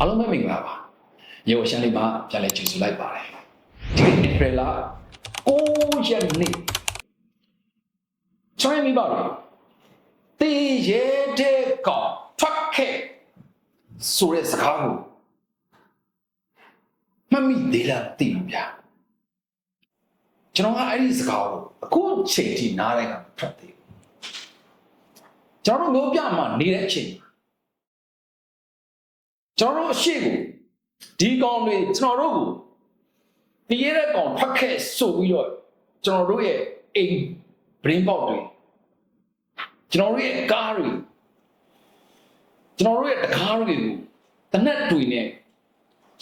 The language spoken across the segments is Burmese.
အားလုံးပဲမင်္ဂလာပါရေဝရှမ်းလေးမှာပြန်လဲကြည့်စုလိုက်ပါတယ်ဒီနေ့ဧပြီလ9ရက်နေ့ကျွန်တော်မိပါတော့တေးရဲတဲ့ကောင်ထွက်ခဲ့ဆိုတဲ့စကားကိုမမိသေးလားသိလို့ဗျာကျွန်တော်ကအဲ့ဒီစကားကိုအခုချိန်ထိနားတိုင်းကမထွက်သေးဘူးကျွန်တော်တို့မျိုးပြမှာနေတဲ့အချိန်မှာ ကျွန်တော်တို့အရှိကိုဒီကောင်တွေကျွန်တော်တို့ကိုတည်ရတဲ့ကောင်ထွက်ခဲ့ဆိုပြီးတော့ကျွန်တော်တို့ရဲ့အိမ် brain box တွေကျွန်တော်တို့ရဲ့ကားတွေကျွန်တော်တို့ရဲ့တကားတွေကိုတနက်တွေနဲ့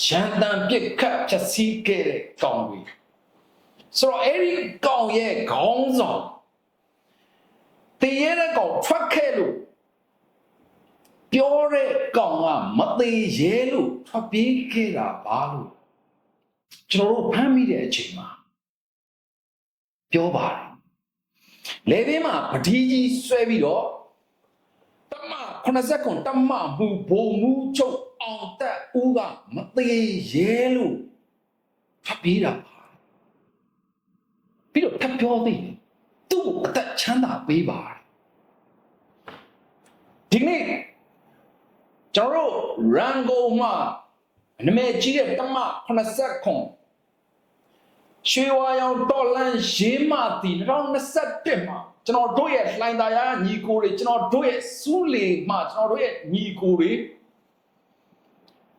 ရန်တန်ပြစ်ခတ်ဖြတ်စည်းခဲ့တဲ့ကောင်တွေဆိုတော့အဲ့ဒီကောင်ရဲ့ခေါင်းဆောင်တည်ရတဲ့ကောင်ထွက်ခဲ့လို့ ပြောတဲ့ကောင်ကမသေးရဲလို့ထွက်ပြေးခဲ့တာပါလို့ကျွန်တော်တို့ဖမ်းမိတဲ့အချိန်မှာပြောပါတယ်လေဘေးမှာပတိကြီးဆွဲပြီးတော့တမ80ကွန်တမမူဘုံမူချုပ်အောင်တက်ဦးကမသေးရဲလို့ထွက်ပြေးတာပါပြီးတော့ထပ်ပြောသေးတယ်သူ့ကိုအသက်ချမ်းသာပေးပါတယ်ဒီကနေ့ ကျွန်တော်တို့ရန်ကုန်မှာနမဲကြီးတဲ့တမ80ခွန်ရွှေဝါရောင်တော်လန်ရေးမတီ2021မှာကျွန်တော်တို့ရဲ့လှိုင်သာယာညီကိုတွေကျွန်တော်တို့ရဲ့စူးလေမှာကျွန်တော်တို့ရဲ့ညီကိုတွေ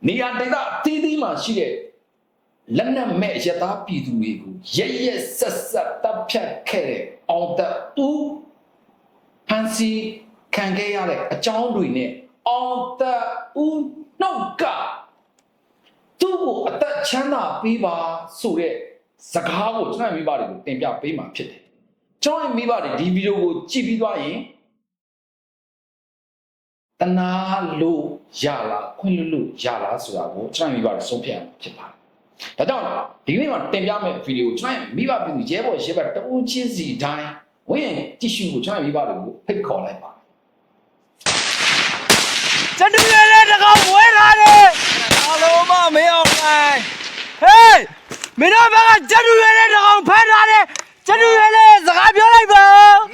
နေရာဒေသတီးတီးမှာရှိတဲ့လက်နက်မဲ့ရသားပြည်သူတွေကိုရရက်ဆက်ဆက်တပ်ဖြတ်ခဲ့တဲ့အောင်သက်ဦးဖန်စီခံခဲ့ရတဲ့အကြောင်းတွေနဲ့ အောင်သက်ဦးနှုတ်ကသူ့ကိုအသက်ချမ်းသာပေးပါဆိုတဲ့စကားကိုကျွန်တော်မိဘတွေကိုတင်ပြပေးမှာဖြစ်တယ်ကျွန်တော်မိဘတွေဒီဗီဒီယိုကိုကြည့်ပြီးသွားရင်တနာလို့ရလားခွင့်လွတ်လို့ရလားဆိုတာကိုကျွန်တော်မိဘတွေဆုံးဖြတ်ရမှာဖြစ်ပါတယ်ဒါကြောင့်ဒီနေ့မှာတင်ပြမယ့်ဗီဒီယိုကျွန်တော်မိဘပြည်သူရဲဘော်ရဲဘက်တဦးချင်းစီတိုင်းဝင်ရင်ကြည့်ရှုဖို့ကျွန်တော်မိဘတွေကိုဖိတ်ခေါ်လိုက်ပါ ကျတူရတဲ့တကောင်ဝဲလာတယ်အလုံးမမင်းအောင်လိုက်ဟေးမင်းတို့ဘက်ကကျတူရတဲ့တကောင်ဖမ်းထားတယ်ကျတူရတဲ့စကားပြောလိုက်ပါ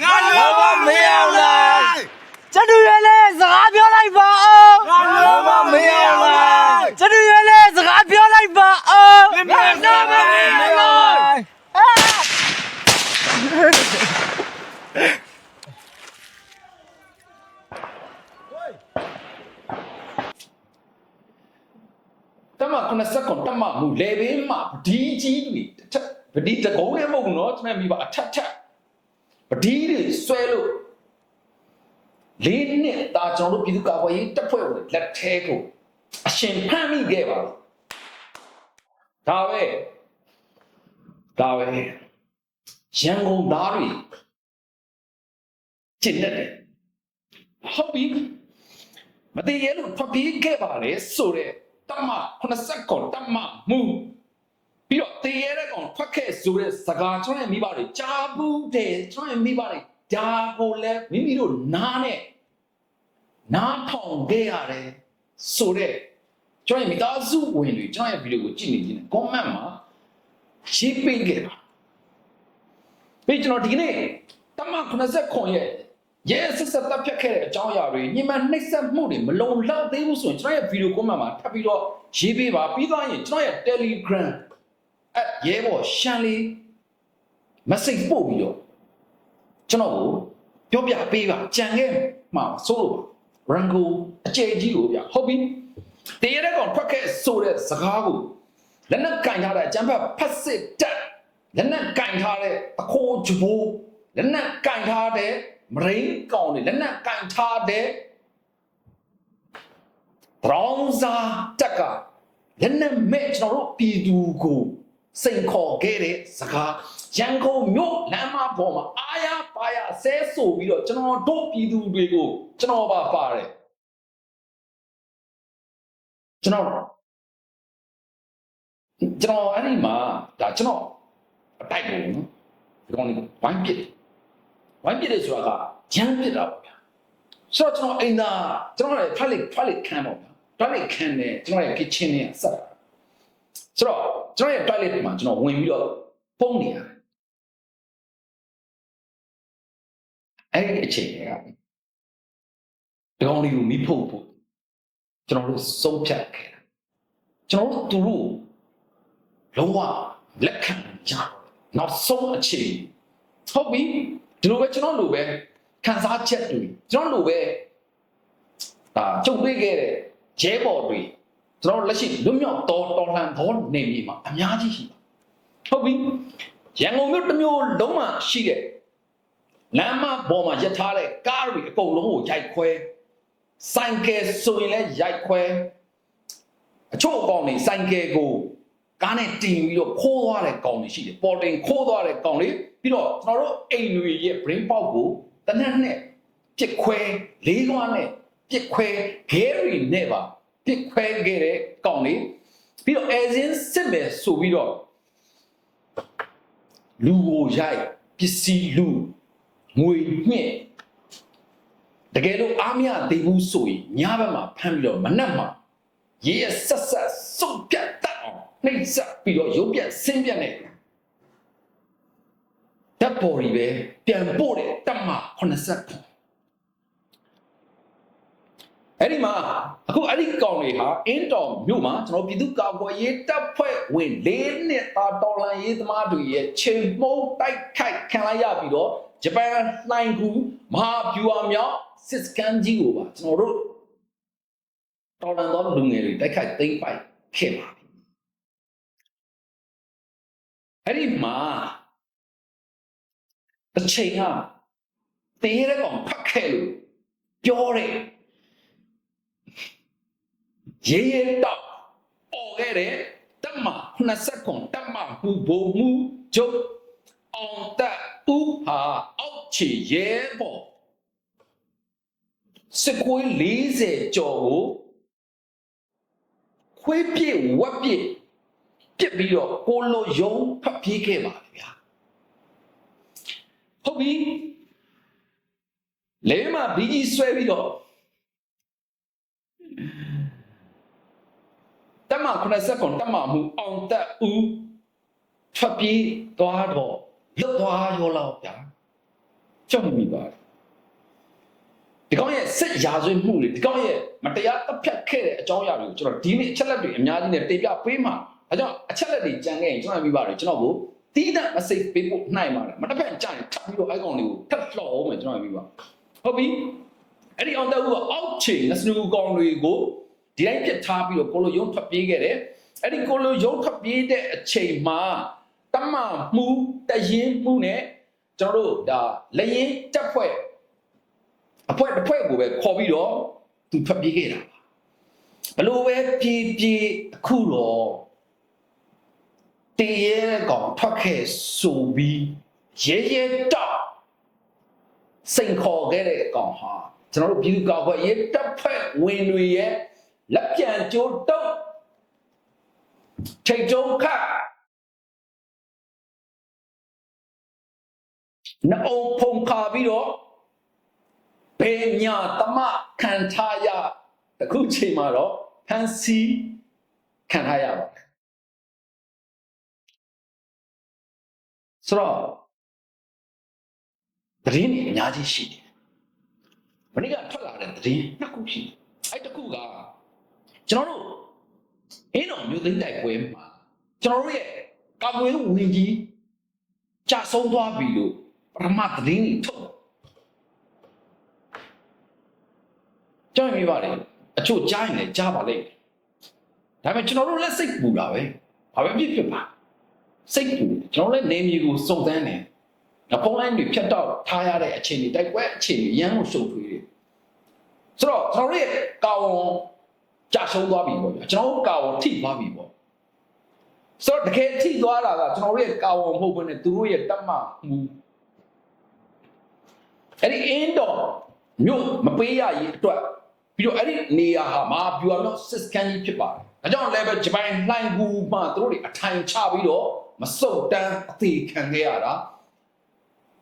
ငါလုံးမမင်းအောင်လိုက်ကျတူရတဲ့စကားပြောလိုက်ပါငါလုံးမမင်းအောင်လိုက်ကျတူရတဲ့စကားပြောလိုက်ပါအော်မင်းမင်းမမင်းအောင်လိုက် တမ90ကွန်တမမူလေဘေးမှာပဒီကြီးတွေတစ်ထက်ပဒီတကုံးလည်းမဟုတ်ဘူးเนาะကျွန်တော်မိပါအထက်ထက်ပဒီတွေဆွဲလို့လေးနှစ်ဒါကျွန်တော်တို့ပြည်သူ့ကာကွယ်ရေးတပ်ဖွဲ့ဝင်လက်ထဲကိုအရှင်ဖမ်းမိခဲ့ပါဘူးဒါပဲဒါပဲရန်ကုန်သားတွေကျင့်တတ်တယ်ဟုတ်ပြီမတည်ရလို့ဖပြေးခဲ့ပါလေဆိုတဲ့ တမ80ကောတမမူပြီးတော့တည်ရတဲ့ကောင်ထွက်ခဲ့ဆိုတဲ့စကားကျွန်တော်ရဲ့မိဘတွေကြားဘူးတယ်ကျွန်တော်ရဲ့မိဘတွေဒါကိုလည်းမိမိတို့နားနဲ့နားထောင်ခဲ့ရတယ်ဆိုတဲ့ကျွန်တော်ရဲ့မိသားစုဝင်တွေကျွန်တော်ရဲ့ဗီဒီယိုကိုကြည့်နေကြတယ် comment မှာရေးပေးခဲ့ပါပြီးကျွန်တော်ဒီကနေ့တမ80ခွန်ရဲ့ ရဲဆက်ဆက်တပ်ဖြတ်ခဲ့တဲ့အကြောင်းအရာတွေညင်မနှိပ်စက်မှုတွေမလုံလောက်သေးဘူးဆိုရင်ကျွန်တော်ရဲ့ဗီဒီယို comment မှာထပ်ပြီးတော့ရေးပေးပါပြီးသွားရင်ကျွန်တော်ရဲ့ Telegram အရဲဘော်ရှန်လေး message ပို့ပြီးတော့ကျွန်တော်ကိုပြောပြပေးပါကြံခဲ့မှာဆိုလို့ပါ Rango အကျယ်ကြီးကိုဗျဟုတ်ပြီတရတဲ့ကောင်ထွက်ခဲ့ဆိုတဲ့စကားကိုလက်နက်ကင်ထားတဲ့အကျန်းဖတ်ဖတ်စစ်တက်လက်နက်ကင်ထားတဲ့အခိုးဂျဘိုးလက်နက်ကင်ထားတဲ့ မရိန်းကောင်တွေလက်နက်ကင်ထားတဲ့ဘရောင်းစာတက်ကလက်နက်မဲ့ကျွန်တော်တို့ပြည်သူကိုစိန်ခေါ်ခဲ့တဲ့စကားရန်ကုန်မြို့လမ်းမပေါ်မှာအာရပါရဆဲဆိုပြီးတော့ကျွန်တော်တို့ပြည်သူတွေကိုကျွန်တော်ပါပါတယ်ကျွန်တော်ကျွန်တော်အဲ့ဒီမှာဒါကျွန်တော်အတိုက်ပုံနော်ဒီကောင်လေးဝိုင်းပစ် ဝိုင်းပစ်တယ်ဆိုတာကဂျမ်းပစ်တာပေါ့ဗျာဆိုတော့ကျွန်တော်အိမ်သားကျွန်တော်လည်းဖက်လက်ဖက်လက်ခံပေါ့ဗျာ toilet ခန်းနဲ့ကျွန်တော်ရဲ့ kitchen နဲ့ဆက်တာဆိုတော့ကျွန်တော်ရဲ့ toilet မှာကျွန်တော်ဝင်ပြီးတော့ပုံနေရတယ်အဲ့ဒီအချိန်ကဒီကောင်လေးကိုမိဖို့ဖို့ကျွန်တော်တို့စုံဖြတ်ခဲ့တာကျွန်တော်တို့သူတို့လုံးဝလက်ခံကြတယ်နောက်ဆုံးအချိန်ဟုတ်ပြီ ဒီလိုပဲကျွန်တော်လိုပဲခံစားချက်တွေကျွန်တော်လိုပဲဒါကြုံတွေ့ခဲ့တဲ့ဂျဲဘော်တွေကျွန်တော်လက်ရှိလွတ်မြောက်တော်တော်လှန်သောနေမြေမှာအများကြီးရှိပါဟုတ်ပြီရန်ကုန်မြို့တစ်မျိုးလုံးမှာရှိတဲ့လမ်းမပေါ်မှာရထားတဲ့ကားတွေအကုန်လုံးကိုရိုက်ခွဲဆိုင်ကယ်ဆိုရင်လည်းရိုက်ခွဲအချို့အကောင်တွေဆိုင်ကယ်ကို ကားနဲ့တင်ပြီးတော့ခိုးသွားတဲ့ကောင်တွေရှိတယ်ပေါ်တင်ခိုးသွားတဲ့ကောင်တွေပြီးတော့ကျွန်တော်တို့အိမ်တွေရဲ့ brain pop ကိုတနက်နဲ့ပြစ်ခွဲလေးခွားနဲ့ပြစ်ခွဲဂဲရီနဲ့ပါပြစ်ခွဲခဲ့တဲ့ကောင်တွေပြီးတော့ as in စစ်မယ်ဆိုပြီးတော့လူကိုရိုက်ပစ္စည်းလူငွေညှက်တကယ်လို့အားမရသေးဘူးဆိုရင်ညဘက်မှာဖမ်းပြီးတော့မနှက်မှာရေးရဆက်ဆက်စုပ်ပြတ်တတ်အောင် နှိမ့်ဆက်ပြီးတော့ရုပ်ပြတ်ဆင်းပြတ်နေဓာတ်ပေါ်ကြီးပဲပြန်ပို့တယ်တက်မှာ89အဲ့ဒီမှာအခုအဲ့ဒီကောင်တွေဟာအင်းတော်မြို့မှာကျွန်တော်ပြည်သူ့ကာကွယ်ရေးတပ်ဖွဲ့ဝင်၄နှစ်သားတော်လှန်ရေးသမားတွေရဲ့ချိန်မှုံးတိုက်ခိုက်ခံလိုက်ရပြီးတော့ဂျပန်လှိုင်ကူမဟာဗျူဟာမြောက်စစ်စကန်ကြီးကိုပါကျွန်တော်တို့တော်လှန်သောလူငယ်တွေတိုက်ခိုက်သိမ်းပိုက်ခဲ့ပါပြီ အဲ့ဒီမှာတစ်ချိန်ကတေးရဲကောင်ဖတ်ခဲ့လို့ပြောတယ်ရေးရတော့ပေါ်ခဲ့တဲ့တမ20ခုတမဟူဘုံမူကျုပ်အောင်တက်ဥဟာအောက်ချီရဲပေါ်စကွေး40ကျော်ကိုခွေးပြည့်ဝက်ပြည့်ပြ စ်ပြီးတော့ကိုလိုယုံဖတ်ပြေးခဲ့ပါဗျာဟုတ်ပြီလဲမှာဘီကြီးဆွဲပြီးတော့တမ80ကွန်တမမှုအောင်တက်ဦးထွက်ပြေးသွားတော့လွတ်သွားရောလောက်ဗျာကြောက်မိပါတယ်ဒီကောင်ရဲ့စစ်ရာဇဝတ်မှုတွေဒီကောင်ရဲ့မတရားတပ်ဖြတ်ခဲ့တဲ့အကြောင်းအရာတွေကိုကျွန်တော်ဒီနေ့အချက်လက်တွေအများကြီးနဲ့တင်ပြပေးမှာ အဲကြောင့်အချက်လက်တွေကြံခဲ့ရင်ကျွန်တော်မိပါတယ်ကျွန်တော်ကိုတီးတဲ့ message ပေးဖို့နှိုင်ပါတယ်မတစ်ဖက်ကြရင်ထပ်ပြီးတော့အဲကောင်တွေကိုထပ်လှော်အောင်မယ်ကျွန်တော်မိပါဟုတ်ပြီအဲ့ဒီအောင်တက်ဦးကအောက်ချေနစနူကောင်တွေကိုဒီတိုင်းပြစ်ထားပြီးတော့ကိုလိုယုံထွက်ပြေးခဲ့တယ်အဲ့ဒီကိုလိုယုံထွက်ပြေးတဲ့အချိန်မှာတမမှုတရင်မှုနဲ့ကျွန်တော်တို့ဒါလက်ရင်တက်ဖွဲ့အဖွဲ့တစ်ဖွဲ့ကိုပဲခေါ်ပြီးတော့သူထွက်ပြေးခဲ့တာပါဘလို့ပဲပြေးပြေးအခုတော့ တည်ရဲကောင်ထွက်ခဲ့ဆိုပြီးရဲရဲတော့စိန်ခေါ်ခဲ့တဲ့ကောင်ဟာကျွန်တော်တို့ပြည်သူ့ကောက်ွယ်ရေးတပ်ဖွဲ့ဝင်တွေရဲ့လက်ပြန်ကျိုးတုံးထိတ်တုံးခနှအုံဖုံခါပြီးတော့ဘေညာတမခံထားရတခုချိန်မှာတော့ဖန်စီခံထားရပါ ဆိုတော့သတင်းတွေအများကြီးရှိတယ်။မနေ့ကထွက်လာတဲ့သတင်းနှစ်ခုရှိတယ်။အဲ့တစ်ခုကကျွန်တော်တို့အင်းတော်မြို့သိမ်းတိုက်ပွဲမှာကျွန်တော်တို့ရဲ့ကာကွယ်ရေးဝင်ကြီးကြာဆုံးသွားပြီလို့ပရမတ်သတင်းတွေထုတ်ကြောက်မိပါလေအချို့ကြားရင်လည်းကြားပါလိမ့်မယ်ဒါပေမဲ့ကျွန်တော်တို့လက်စိတ်ပူတာပဲဘာပဲဖြစ်ဖြစ်ပါ စိတ်ပူတယ်ကျွန်တော်လည်းနေမြေကိုစုံစမ်းတယ်ငဖုံးလိုင်းတွေဖြတ်တော့ထားရတဲ့အခြေအနေတိုက်ပွဲအခြေအနေရမ်းကိုရှုပ်ထွေးတယ်ဆိုတော့ကျွန်တော်တို့ရဲ့ကာဝန်ကြာရှုံးသွားပြီပေါ့ဗျာကျွန်တော်တို့ကာဝန်ထိသွားပြီပေါ့ဆိုတော့တကယ်ထိသွားတာကကျွန်တော်တို့ရဲ့ကာဝန်မဟုတ်ဘဲနဲ့သူတို့ရဲ့တက်မှမူအဲ့ဒီအင်းတော်မြို့မပေးရရေးအတွက်ပြီးတော့အဲ့ဒီနေရာဟာမာဗျူဟာမြောက်စစ်ကန်ကြီးဖြစ်ပါတယ်ဒါကြောင့်လည်းပဲဂျပန်လှိုင်ကူမှသူတို့တွေအထိုင်ချပြီးတော့ မစုတ်တန်းအသေးခံခဲ့ရတာ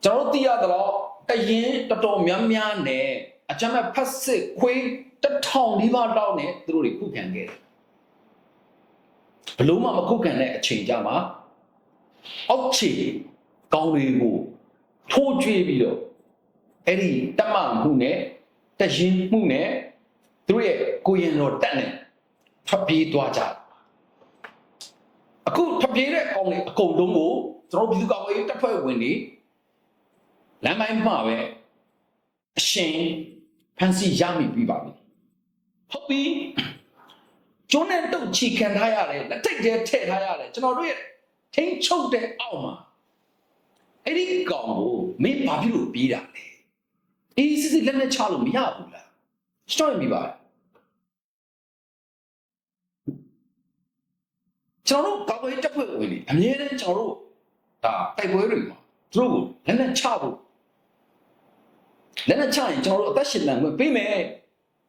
ကျွန်တော်တို့သိရတော့တရင်တော်တော်များများနဲ့အကြမ်းမဲ့ဖက်စစ်ခွေးတစ်ထောင်ဒီပါတောင်းနဲ့သူတို့တွေခုခံခဲ့တယ်ဘလို့မှမခုခံတဲ့အချိန်ကြမှာအောက်ခြေကောင်းတွေကိုထိုးကြွေးပြီးတော့အဲ့ဒီတမမှုနဲ့တရင်မှုနဲ့သူတို့ရဲ့ကိုရင်တော်တက်နဲ့ထွက်ပြေးသွားကြတယ် အခုထွက်ပြေးတဲ့ကောင်းတွေအကုန်လုံးကိုကျွန်တော်ပြည်သူ့ကောင်ရေးတပ်ဖွဲ့ဝင်တွေလမ်းပိုင်းမှာပဲအရှင်ဖန်စီရမိပြီးပါပြီဟုတ်ပြီကျုံးနဲ့တုတ်ချီခံထားရတယ်လက်ထိတ်ထဲထည့်ထားရတယ်ကျွန်တော်တို့ရဲ့ထိန်းချုပ်တဲ့အောက်မှာအဲ့ဒီကောင်ကိုမင်းဘာဖြစ်လို့ပြေးတာလဲအေးစစ်စစ်လက်နဲ့ချလို့မရဘူးလားစတော့မိပါ ကျွန်တော်တို့ကာကွယ်တပ်ဖွဲ့ဝင်တွေအမြဲတမ်းကျွန်တော်တို့ဒါတိုက်ပွဲတွေမှာသူတို့ကိုလက်နဲ့ချဖို့လက်နဲ့ချရင်ကျွန်တော်တို့အသက်ရှင်နိုင်ခွင့်ပေးမယ်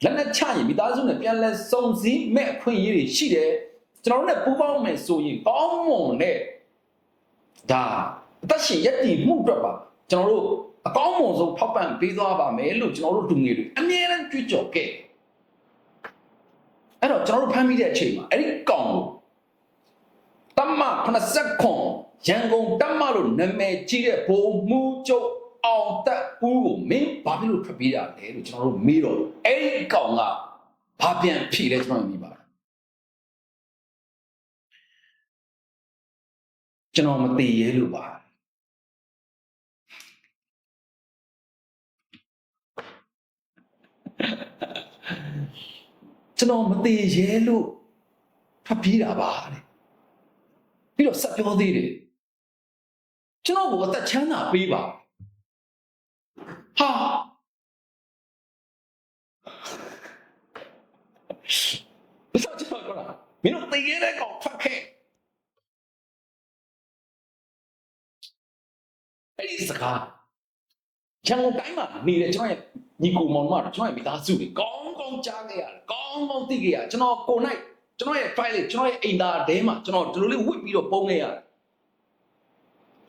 လက်နဲ့ချရင်မိသားစုနဲ့ပြန်လဲစုံစည်းမဲ့အခွင့်အရေးတွေရှိတယ်ကျွန်တော်တို့နဲ့ပူးပေါင်းမယ်ဆိုရင်ကောင်းမွန်တဲ့ဒါအသက်ရှင်ရည်တည်မှုအတွက်ပါကျွန်တော်တို့အကောင်းမွန်ဆုံးထောက်ပံ့ပေးသွားပါမယ်လို့ကျွန်တော်တို့လူငယ်တွေအမြဲတမ်းကြွကြော်ခဲ့အဲ့တော့ကျွန်တော်တို့ဖမ်းမိတဲ့အချိန်မှာအဲ့ဒီကောင်ကိုတ မ80ခွန်ရန်ကုန်တမလို့နာမည်ကြီးတဲ့ဘုံမူကျုပ်အောင်တက်ဦးကိုမင်းဘာဖြစ်လို့ထွက်ပြေးတာလဲလို့ကျွန်တော်တို့မေးတော့အဲ့ဒီကောင်ကဘာပြန်ဖြေလဲကျွန်တော်မြင်ပါတယ်ကျွန်တော်မသိရဲလို့ပါကျွန်တော်မသိရဲလို့ထွက်ပြေးတာပါတဲ့ ပြီးတော့ဆက်ပြောသေးတယ်ကျွန်တော်ကအသက်ချမ်းသာပေးပါဟာဘယ်တော့ကျွန်တော်ကလားမင်းတို့တည်ရတဲ့ကောင်ဖတ်ခဲ့အဲ့ဒီစကားချန်ကုန်တိုင်းမှာနေတဲ့ကျွန်တော်ရဲ့ညီကိုမောင်မတို့ကျွန်တော်ရဲ့မိသားစုတွေကောင်းကောင်းကြားခဲ့ရတယ်ကောင်းကောင်းသိခဲ့ရကျွန်တော်ကိုယ်နိုင် ကျွန်တော်ရဲ့ file လေးကျွန်တော်ရဲ့အိမ်သားတဲမှာကျွန်တော်ဒီလိုလေးဝစ်ပြီးတော့ပုံခဲ့ရတယ်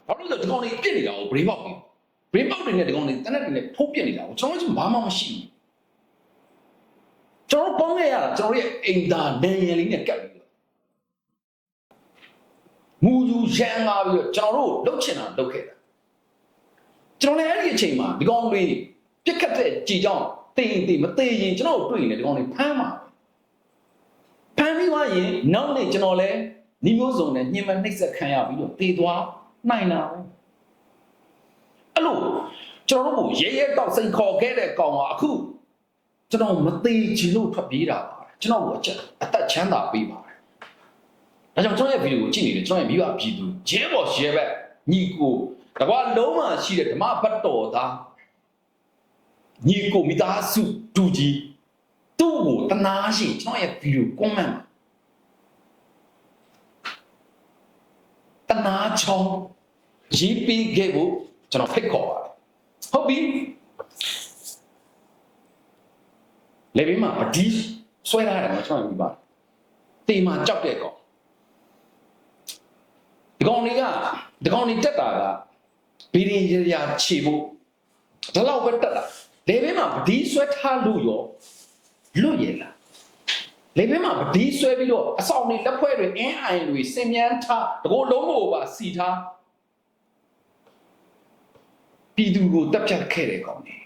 ဘာလို့လဲဒီကောင်လေးပြစ်နေတာကို brain box ပြီး brain box တွေနဲ့ဒီကောင်လေးတနက်တွေနဲ့ဖုတ်ပြစ်နေတာကိုကျွန်တော်တို့ဘာမှမရှိဘူးကျွန်တော်ပုံခဲ့ရတာကျွန်တော်ရဲ့အိမ်သားနန်ရံလေးနဲ့ကပ်ပြီးတော့မူယူရန်လာပြီးတော့ကျွန်တော်တို့လှုပ်ချင်တာလှုပ်ခဲ့တာကျွန်တော်လည်းအဲ့ဒီအချိန်မှာဒီကောင်လေးပြစ်ခတ်တဲ့ကြည်ကြောင်းတေးရင်တေးမတေးရင်ကျွန်တော်တို့တွေ့ရင်လည်းဒီကောင်လေးဖမ်းမှာပဲ ဖမ်းပြီးသွားရင်နောက်နေ့ကျွန်တော်လည်းညီမျိုးစုံနဲ့ညှဉ်းပန်းနှိပ်စက်ခံရပြီးတော့တည်သွားနိုင်တာပဲအဲ့လိုကျွန်တော်တို့ကိုရဲရဲတောက်စိန်ခေါ်ခဲ့တဲ့ကောင်ကအခုကျွန်တော်မသေးချင်လို့ထွက်ပြေးတာပါကျွန်တော်ကအချက်အသက်ချမ်းသာပေးပါတယ်ဒါကြောင့်ကျွန်တော်ရဲ့ဗီဒီယိုကိုကြည့်နေတယ်ကျွန်တော်ရဲ့မိဘပြည်သူဂျဲဘော်ရဲဘက်ညီကိုတကွာလုံးမှရှိတဲ့ဓမ္မဘတ်တော်သားညီကိုမိသားစုဒူကြီး သူ့ကိုတနာရှိကျွန်တော်ရဲ့ဗီဒီယိုကွန်မန့်မှာတနာချောင်းရေးပေးခဲ့ဖို့ကျွန်တော်ဖိတ်ခေါ်ပါတယ်ဟုတ်ပြီလေဘေးမှာပဒီဆွဲထားတယ်မကျွန်တော်မြင်ပါတယ်တေမာကြောက်တဲ့ကောင်ဒီကောင်တွေကဒီကောင်တွေတက်တာကဘီရင်ရရခြေဖို့ဒီလောက်ပဲတက်တာလေဘေးမှာပဒီဆွဲထားလို့ရော လွတ်ရလားလေဘဲမှာဗဒီဆွဲပြီးတော့အဆောင်တွေလက်ဖွဲ့တွေအင်းအိုင်တွေစင်မြန်းထားတကိုယ်လုံးကိုပါစီထားပြည်သူကိုတက်ဖြတ်ခဲ့တဲ့ကောင်တွေ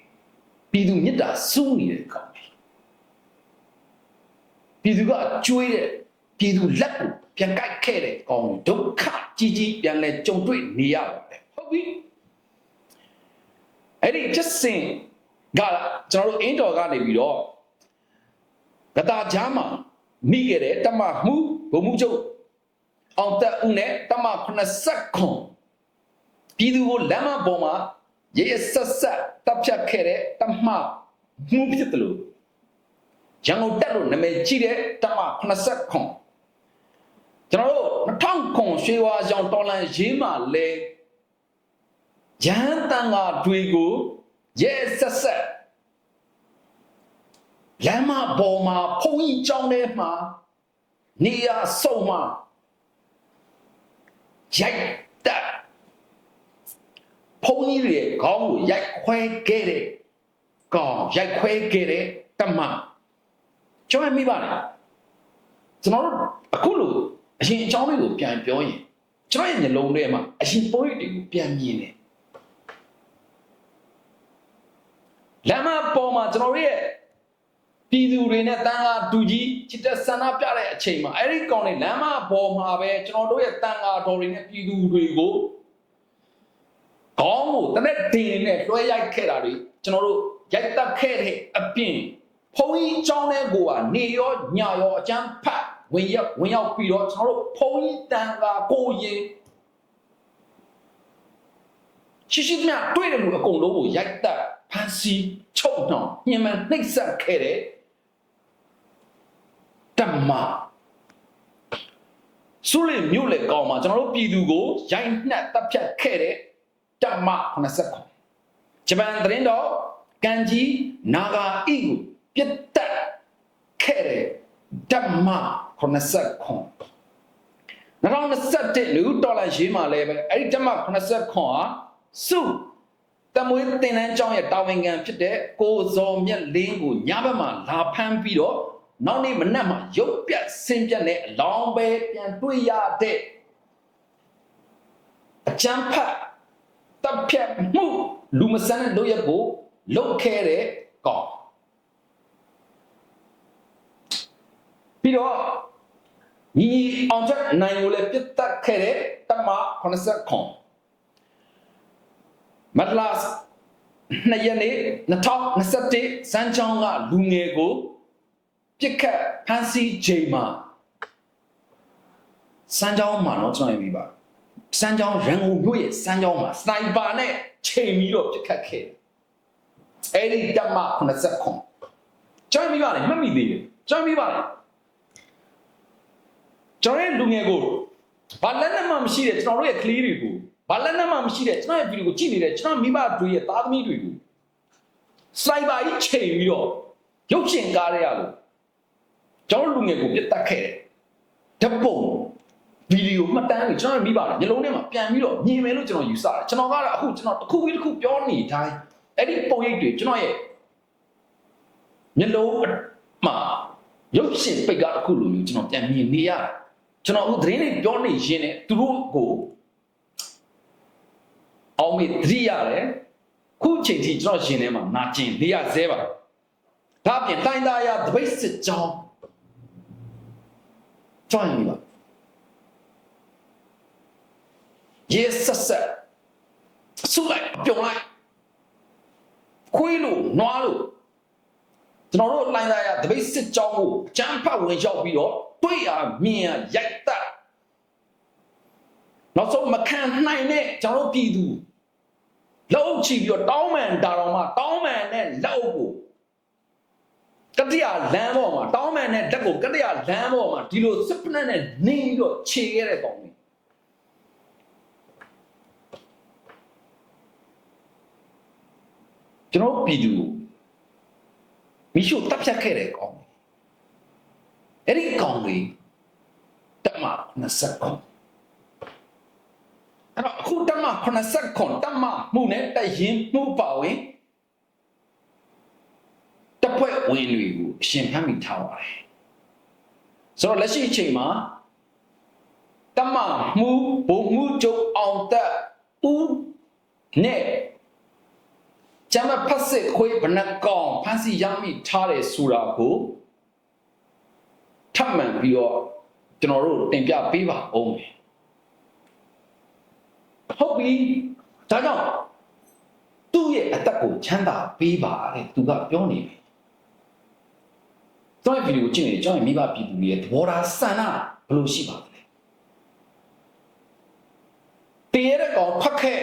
ပြည်သူမြစ်တာစူးနေတဲ့ကောင်တွေပြည်သူကကျွေးတဲ့ပြည်သူလက်ကိုပြန်ကြိုက်ခဲ့တဲ့ကောင်တွေဒုက္ခကြီးကြီးပြန်လဲကြုံတွေ့နေရပါတယ်ဟုတ်ပြီအဲ့ဒီချက်စင်ကကျွန်တော်တို့အင်းတော်ကနေပြီးတော့ ကတာကြားမှာမိခဲ့တဲ့တမမှုဘုံမှုချုပ်အောင်တက်ဦးနဲ့တမ80ခွန်ပြည်သူကိုလမ်းမပေါ်မှာရဲရဲဆက်ဆက်တပ်ဖြတ်ခဲ့တဲ့တမမှုဖြစ်တယ်လို့ရန်ကုန်တက်လို့နာမည်ကြီးတဲ့တမ80ခွန်ကျွန်တော်တို့2000ခွန်ရွှေဝါကြောင်တော်လန်ရေးမှလဲရဟန်းတန်ဃာတွေကိုရဲဆက်ဆက် လမ်းမပေါ်မှာဖုန်ကြီးကြောင်းထဲမှာနေရဆုံမှာရိုက်တက်ဖုန်ကြီးတွေခေါင်းကိုရိုက်ခွဲခဲ့တဲ့ကောင်ရိုက်ခွဲခဲ့တဲ့တမကျွန်တော်မိပါတယ်ကျွန်တော်တို့အခုလို့အရင်အကြောင်းလေးကိုပြန်ပြောရင်ကျွန်တော်ရဲ့မျက်လုံးထဲမှာအရင်ပုံရိပ်တွေကိုပြန်မြင်တယ်လမ်းမပေါ်မှာကျွန်တော်တို့ရဲ့ ပြည်သူတွေနဲ့တန်ခါတူကြီးချစ်တဲ့ဆန္ဒပြတဲ့အချိန်မှာအဲ့ဒီကောင်တွေလမ်းမပေါ်မှာပဲကျွန်တော်တို့ရဲ့တန်ခါတော်တွေနဲ့ပြည်သူတွေကိုခေါင်းကိုတနက်တင်နဲ့လွှဲရိုက်ခဲ့တာတွေကျွန်တော်တို့ရိုက်တက်ခဲ့တဲ့အပြင်ဖုံးကြီးចောင်းတဲ့ကိုကနေရောညရောအကျန်းဖတ်ဝင်ရောက်ဝင်ရောက်ပြီးတော့ကျွန်တော်တို့ဖုံးကြီးတန်ခါကိုရင်ရှိရှိမြတွေ့တယ်လို့အကုန်လုံးကိုရိုက်တက်ဖန်စီချုပ်နှောင်ညှဉ်းပန်းနှိပ်စက်ခဲ့တဲ့ တမဆုလေမြို့လေကောင်မှာကျွန်တော်တို့ပြည်သူကိုရိုက်နှက်တပ်ဖြတ်ခဲ့တဲ့တမ89ဂျပန်သတင်းတော်ကန်ကြီးနာဂာအီကိုပြတ်တက်ခဲ့တဲ့တမ89 2021လူဒေါ်လာရေးမှာလဲပဲအဲ့ဒီတမ89ဟာစုတမွေးတင်တန်းကျောင်းရဲ့တာဝန်ခံဖြစ်တဲ့ကိုဇော်မြတ်လင်းကိုညဘက်မှာလာဖမ်းပြီးတော့ နောက်နေ့မနက်မှာရုပ်ပြတ်ဆင်းပြတ်နဲ့အလောင်းပဲပြန်တွေ့ရတဲ့အချမ်းဖတ်တပ်ဖြတ်မှုလူမဆန်းတဲ့လုပ်ရက်ကိုလုတ်ခဲ့တဲ့ကောင်ပြီးတော့ညီအောင်ချက်နိုင်ကိုလည်းပြတ်တက်ခဲ့တဲ့တမ80ခွန်မတ်လနှစ်ရက်နေ့2021စမ်းချောင်းကလူငယ်ကို ပြစ်ခတ်ဖမ်းဆီးချိန်မှာစမ်းချောင်းမှာတော့ကျွန်တော်ပြပါစမ်းချောင်းရန်ကုန်မြို့ရဲ့စမ်းချောင်းမှာစနိုက်ပါနဲ့ချိန်ပြီးတော့ပြစ်ခတ်ခဲ့တယ်အဲ့ဒီတမ80ခွန်ကျွန်တော်ပြပါလေမှတ်မိသေးတယ်ကျွန်တော်ပြပါလေကျွန်တော်ရဲ့လူငယ်ကိုဘာလက်နက်မှမရှိတဲ့ကျွန်တော်တို့ရဲ့ကလေးတွေကိုဘာလက်နက်မှမရှိတဲ့ကျွန်တော်ရဲ့ဗီဒီယိုကိုကြည့်နေတဲ့ကျွန်တော်မိဘတွေရဲ့သားသမီးတွေကိုစိုက်ပါကြီးချိန်ပြီးတော့ရုပ်ရှင်ကားရရလို့ ကျွန်တော်လူငယ်ကိုပြတ်တက်ခဲ့တယ်ဓပုံဗီဒီယိုမှတ်တမ်းတွေကျွန်တော်မိဘတွေမျိုးလုံးထဲမှာပြန်ပြီးတော့မြင်မယ်လို့ကျွန်တော်ယူဆတယ်ကျွန်တော်ကတော့အခုကျွန်တော်တစ်ခုပြီးတစ်ခုပြောနေတိုင်းအဲ့ဒီပုံရိပ်တွေကျွန်တော်ရဲ့မျိုးလုံးမှာရုပ်ရှင်ပိတ်ကားတစ်ခုလိုမျိုးကျွန်တော်ပြန်မြင်နေရတယ်ကျွန်တော်အခုသတင်းတွေပြောနေရင်းနဲ့သူတို့ကိုအောင်မေတတိရတယ်ခုချိန်ထိကျွန်တော်ရှင်ထဲမှာနာကျင်နေရဆဲပါဒါအပြင်တိုင်းသားရတပိတ်စစ်ကြောင်း ကြောင်းရည်ပါရေဆက်ဆက်ဆုလိုက်ပြုံလိုက်ခွေးလို့နွားလို့ကျွန်တော်တို့လိုင်းသားရတပိတ်စစ်ကြောင်းကိုအကျန်းဖတ်ဝင်ရောက်ပြီးတော့တွေ့ရမြင်ရရိုက်တက်နောက်ဆုံးမခံနိုင်တဲ့ကျွန်တော်တို့ပြည်သူလောက်ချီပြီးတော့တောင်းမှန်တာတော်မှာတောင်းမှန်တဲ့လက်အုပ်ကို ကတိယလမ်းပေါ်မှာတောင်းမှန်တဲ့လက်ကိုကတိယလမ်းပေါ်မှာဒီလိုစစ်ပနက်နဲ့နေပြီးတော့ခြေခဲ့တဲ့ကောင်ကြီးကျွန်တော်တို့ပြည်သူကိုမိရှုတပ်ဖြတ်ခဲ့တဲ့ကောင်ကြီးအဲ့ဒီကောင်ကြီးတမ20ကောင်အဲ့တော့အခုတမ80ကောင်တမမှုနဲ့တရင်မှုပါဝင်တပွဲ ဝင်တွေကိုအရှင်ဖမ်းမိထားပါတယ်ဆိုတော့လက်ရှိအချိန်မှာတမမှုဘုံမှုကျုပ်အောင်တက်ဦးနဲ့ကျမဖတ်စစ်ခွေးဘဏ္ဍကောင်ဖန်စီရမိထားတယ်ဆိုတာကိုထပ်မံပြီးတော့ကျွန်တော်တို့တင်ပြပေးပါအောင်မယ်ဟုတ်ပြီဒါကြောင့်သူ့ရဲ့အသက်ကိုချမ်းသာပေးပါတဲ့သူကပြောနေပြီ ကျွန်တော်ဗီဒီယိုကြည့်နေကျွန်တော်မိဘပြည်သူတွေရဲ့သဘောထားဆန္ဒဘယ်လိုရှိပါသလဲတရေတဲ့ကောင်ဖတ်ခဲ့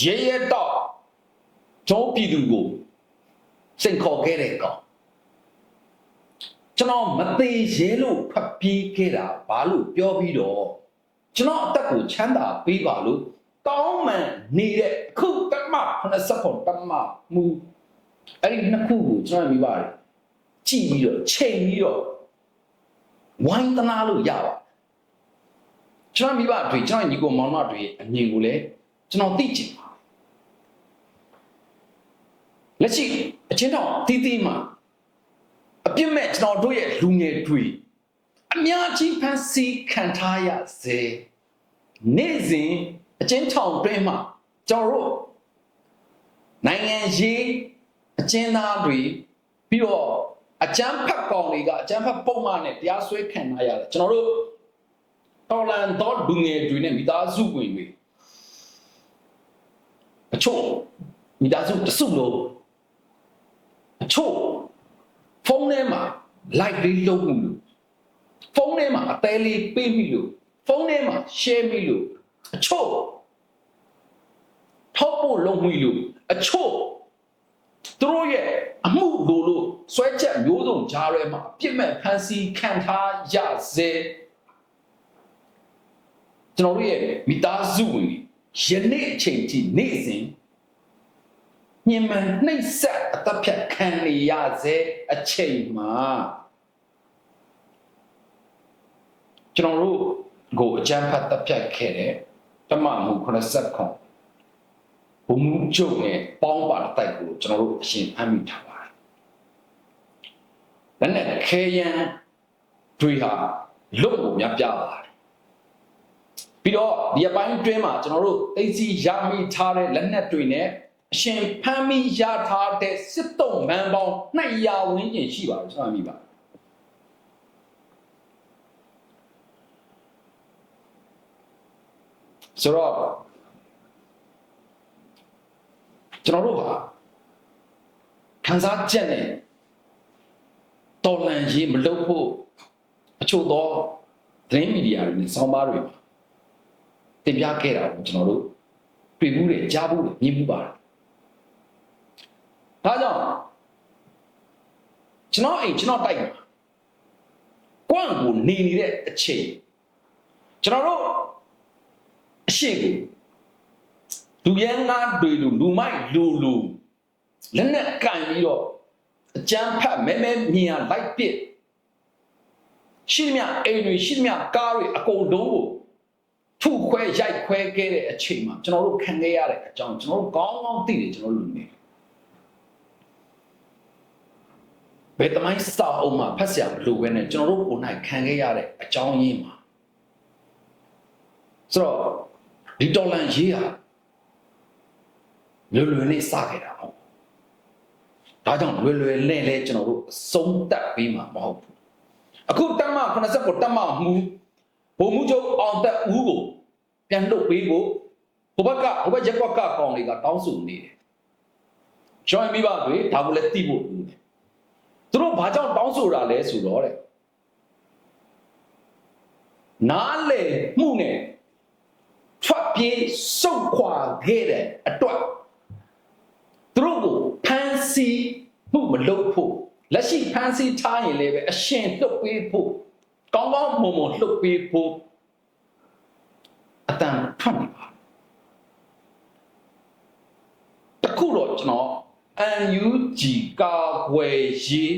ရေရတော့ကျွန်တော်ပြည်သူကိုစိန်ခေါ်ခဲ့တဲ့ကောင်ကျွန်တော်မသေးရဲလို့ဖတ်ပြီးခဲ့တာဘာလို့ပြောပြီးတော့ကျွန်တော်အသက်ကိုချမ်းသာပေးပါလို့တောင်းမှန်နေတဲ့အခုတမ80ပုံတမမူအဲ့ဒီနှစ်ခုကိုကျွန်တော်မိပါတယ် ကြည့်ပြီးတော့ချိန်ပြီးတော့ဝိုင်းတနာလို့ရပါကျွန်တော်မိဘတွေကျွန်တော်ညီကိုမောင်မတွေအမြင်ကိုလည်းကျွန်တော်သိချင်ပါလက်ရှိအချင်းတော်တီးတီးမှာအပြစ်မဲ့ကျွန်တော်တို့ရဲ့လူငယ်တွေအများကြီးဖန်ဆီးခံထားရစေနေ့စဉ်အချင်းချောင်တွင်းမှာကျွန်တော်တို့နိုင်ငံရေးအကျဉ်းသားတွေပြီးတော့ အကြမ်းဖက်ကောင်တွေကအကြမ်းဖက်ပုံမှန်နဲ့တရားစွဲခံထားရတယ်ကျွန်တော်တို့တော်လန်တော်လူငယ်တွေနဲ့မိသားစုဝင်တွေအချို့မိသားစုတစုလို့အချို့ဖုန်းထဲမှာ like လေးလုပ်မှုလို့ဖုန်းထဲမှာအသေးလေးပေးမိလို့ဖုန်းထဲမှာ share မိလို့အချို့ထောက်ဖို့လုပ်မိလို့အချို့ သူတို့ရဲ့အမှုလိုလို့ဆွဲချက်မျိုးစုံကြားထဲမှာအပြစ်မဲ့ဖန်ဆီးခံထားရစေကျွန်တော်တို့ရဲ့မိသားစုဝင်တွေယနေ့အချိန်ထိနေ့စဉ်ညင်မှန်နှိမ့်ဆက်အသက်ဖြတ်ခံနေရစေအချိန်မှာကျွန်တော်တို့ကိုအကြမ်းဖတ်တပ်ဖြတ်ခဲ့တဲ့တမမှု89 ဘုံမှုချုပ်နဲ့ပေါင်းပါတိုက်ကိုကျွန်တော်တို့အရှင်အမိထားပါတယ်။ဒါနဲ့ခဲယံတွေဟာလွတ်ကိုများပြပါတယ်။ပြီးတော့ဒီအပိုင်းတွင်းမှာကျွန်တော်တို့သိသိရမိထားတဲ့လက်နက်တွေနဲ့အရှင်ဖမ်းမိရထားတဲ့စစ်တုံးမန်ပေါင်း200ဝန်းကျင်ရှိပါတယ်ကျွန်တော်မိပါတယ်ဆိုတော့ ကျွန်တော်တို့ဟာခန်းစားချက်နဲ့တော်လန်ရေးမလုပ်ဖို့အချို့သောသတင်းမီဒီယာတွေနဲ့စောင်းပါးတွေမှာတင်ပြခဲ့တာကိုကျွန်တော်တို့တွေ့ဘူးတယ်ကြားဘူးတယ်မြင်ဘူးပါတယ်ဒါကြောင့်ကျွန်တော်အိမ်ကျွန်တော်တိုက်မှာကွန့်ကိုနေနေတဲ့အချိန်ကျွန်တော်တို့အရှိကို လူရန်ငါတွေလူလူမိုက်လူလူလက်နဲ့ကန်ပြီးတော့အကြမ်းဖက်မဲမဲမြင်ရလိုက်ပစ်ရှိသမျှအိမ်တွေရှိသမျှကားတွေအကုန်လုံးကိုထုခွဲရိုက်ခွဲခဲ့တဲ့အချိန်မှာကျွန်တော်တို့ခံခဲ့ရတဲ့အကြောင်းကျွန်တော်တို့ကောင်းကောင်းသိတယ်ကျွန်တော်တို့လူနေဘယ်တမိုင်းစာအုပ်မှာဖတ်ဆရာမလိုပဲနဲ့ကျွန်တော်တို့ကိုယ်၌ခံခဲ့ရတဲ့အကြောင်းရင်းမှာဆိုတော့ဒီတော်လန်ရေးဟာ လွယ်လွယ်နဲ့စခဲ့တာဟုတ်ဒါကြောင့်လွယ်လွယ်နဲ့လဲကျွန်တော်တို့အဆုံးတတ်ပြီးမှာမဟုတ်ဘူးအခုတက်မ80ကိုတက်မမူဘုံမှုချုပ်အောင်တက်ဦးကိုပြန်လွတ်ပေးဖို့ဟိုဘက်ကဟိုဘက်ရက်ကွက်ကကောင်တွေကတောင်းဆိုနေတယ် join မိပါတွေဒါကိုလည်းသိဖို့လိုတယ်သူတို့ဘာကြောင့်တောင်းဆိုတာလဲဆိုတော့တဲ့နားလေမှုနဲ့ထွက်ပြေးစုတ်ခွာခဲ့တဲ့အတွက်သူတို့ကိုဖမ်း ဆီးမှုမလုပ်ဖို့လက်ရှိဖမ်းဆီးထားရင်လည်းပဲအရှင်လှုပ်ပေးဖို့ကောင်းကောင်းမွန်မွန်လှုပ်ပေးဖို့အတန်ထွက်နေပါတခုတော့ကျွန်တော် UNG ကာကွယ်ရေး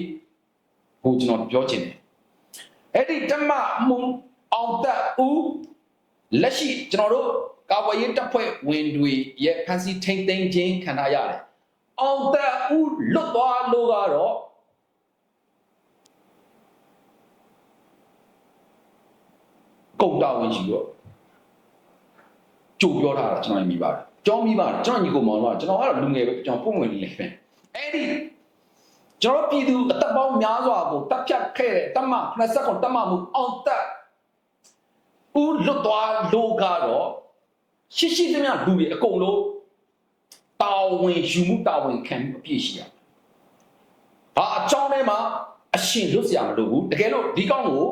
ကိုကျွန်တော်ပြောချင်တယ်အဲ့ဒီတမမှုအောင်တက်ဦးလက်ရှိကျွန်တော်တို့ကာကွယ်ရေးတပ်ဖွဲ့ဝင်တွေရဲ့ဖန်စီထိမ့်သိမ်းခြင်းခံထားရတယ် အောင်တက်ဦးလွတ်သွားလို့ကတော့ကုတ်တာဝင်ရှိတော့ကြိုပြောထားတာကျွန်တော်မြင်ပါတယ်ကြောင်းမိပါတယ်ကျွန်တော်ညီကိုမောင်တော့ကျွန်တော်ကတော့လူငယ်ပဲကျွန်တော်ပုံဝင်နေလေပဲအဲ့ဒီကျွန်တော်ပြည်သူအသက်ပေါင်းများစွာကိုတပ်ဖြတ်ခဲ့တဲ့တမ80ခုတမမှုအောင်တက်ဦးလွတ်သွားလို့ကတော့ရှိရှိသမျှလူတွေအကုန်လုံး တာဝန်ယူမှုတာဝန်ခံမှုအပြည့်ရှိရဘာအကြောင်းထဲမှာအရှင်လွတ်စရာမလိုဘူးတကယ်လို့ဒီကောင်းကို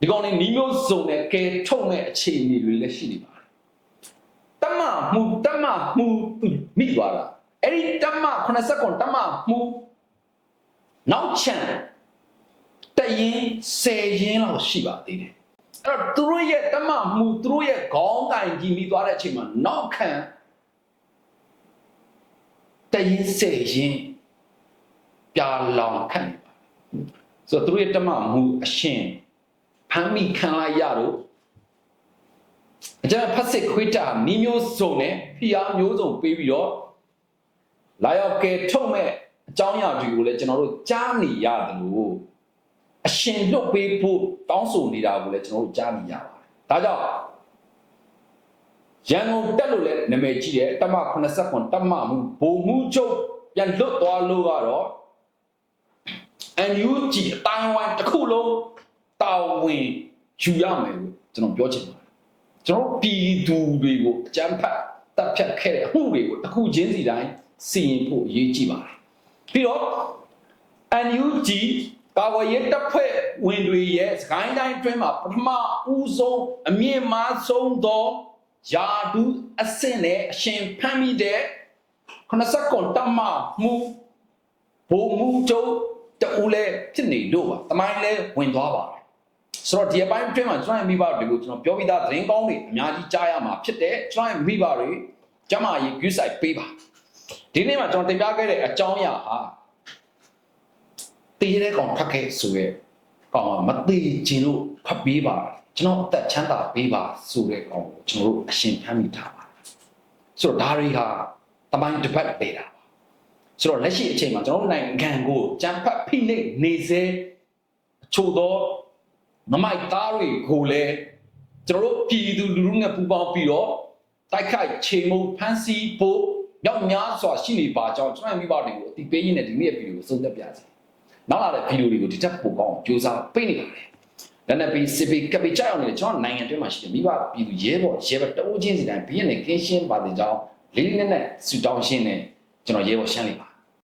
ဒီကောင်းနေနီးမျိုးစုံနဲ့ကဲထုတ်မဲ့အခြေအနေတွေလည်းရှိနေပါတယ်တမမှုတမမှုမိသွားတာအဲ့ဒီတမ80ကွန်တမမှုနောက်ချန်တရင်10ရင်လောက်ရှိပါသေးတယ်အဲ့တော့သူတို့ရဲ့တမမှုသူတို့ရဲ့ခေါင်းတိုင်ကြီးမိသွားတဲ့အချိန်မှာနောက်ခံ တရင်10ရင်ပြာလောင်ခန့်နေပါဆိုတော့သူတို့ရဲ့တမမှုအရှင်ဖမ်းမိခံလိုက်ရတော့အကြမ်းဖက်စစ်ခွေးတာနီးမျိုးစုံနဲ့ဖီအားမျိုးစုံပေးပြီးတော့လာရောက်ကဲထုတ်မဲ့အကြောင်းအရာတွေကိုလည်းကျွန်တော်တို့ကြားနေရတယ်လို့အရှင်လွတ်ပေးဖို့တောင်းဆိုနေတာကိုလည်းကျွန်တော်တို့ကြားနေရပါတယ်ဒါကြောင့် ရန်ကုန်တက်လို့လည်းနာမည်ကြီးတယ်တမ89တမမှုဘုံမှုချုပ်ပြန်လွတ်သွားလို့ကတော့ NUG အတိုင်းဝိုင်းတစ်ခုလုံးတာဝန်ယူရမယ်လို့ကျွန်တော်ပြောချင်ပါတယ်ကျွန်တော်ပြည်သူတွေကိုအကြမ်းဖက်တပ်ဖြတ်ခဲ့တဲ့အမှုတွေကိုတစ်ခုချင်းစီတိုင်းစီရင်ဖို့အရေးကြီးပါတယ်ပြီးတော့ NUG ကာဝရေးတပ်ဖွဲ့ဝင်တွေရဲ့စကိုင်းတိုင်းအတွင်းမှာပထမဦးဆုံးအမြင့်မားဆုံးသော ယာဒူးအဆင့်နဲ့အရှင်ဖမ်းမိတဲ့89တမမှုဘုံမှုချုပ်တူလဲဖြစ်နေလို့ပါတမိုင်းလဲဝင်သွားပါတယ်ဆိုတော့ဒီအပိုင်းအတွင်းမှာကျွန်တော်ရဲ့မိဘတွေကိုကျွန်တော်ပြောပြီးသားသတင်းကောင်းတွေအများကြီးကြားရမှာဖြစ်တဲ့ကျွန်တော်ရဲ့မိဘတွေကျမကြီး view site ပေးပါဒီနေ့မှာကျွန်တော်တင်ပြခဲ့တဲ့အကြောင်းအရာဟာတည်ရဲကောင်ဖတ်ခဲ့ဆိုရဲကောင်ကမတည်ခြင်းလို့ဖတ်ပေးပါ ကျွန်တော်အသက်ချမ်းသာပေးပါဆိုတဲ့ကောင်ကိုကျွန်တော်တို့အရှင်ဖမ်းမိထားပါဆိုတော့ဒါတွေဟာတမိုင်းတစ်ဖက်ပေးတာပါဆိုတော့လက်ရှိအချိန်မှာကျွန်တော်တို့နိုင်ငံကိုကြံဖတ်ဖိနှိပ်နေစေအချို့သောမမိုက်သားတွေကိုလည်းကျွန်တော်တို့ပြည်သူလူထုနဲ့ပူးပေါင်းပြီးတော့တိုက်ခိုက်ချိန်မုံဖမ်းဆီးဖို့ရောက်များစွာရှိနေပါကြောင်းကျွန်တော်မိဘတွေကိုအတိပေးရင်းနဲ့ဒီနေ့ဗီဒီယိုကိုဆုံးသက်ပြစီနောက်လာတဲ့ဗီဒီယိုတွေကိုဒီချက်ပို့ကောင်းကြိုးစားပေးနေပါတယ်။ လက်နက်ပြီးစစ်ပြီးကပီကြောက်အောင်နေကျွန်တော်နိုင်ငံတွင်းမှာရှိတဲ့မိဘပြည်သူရဲဘော်ရဲဘော်တအုပ်ချင်းစီတိုင်းဘီးရနဲ့ကင်းရှင်းပါတဲ့ကြောင်းလေးလေးနက်နက်ဆူတောင်းရှင်းနေကျွန်တော်ရဲဘော်ရှင်းလိုက်ပါ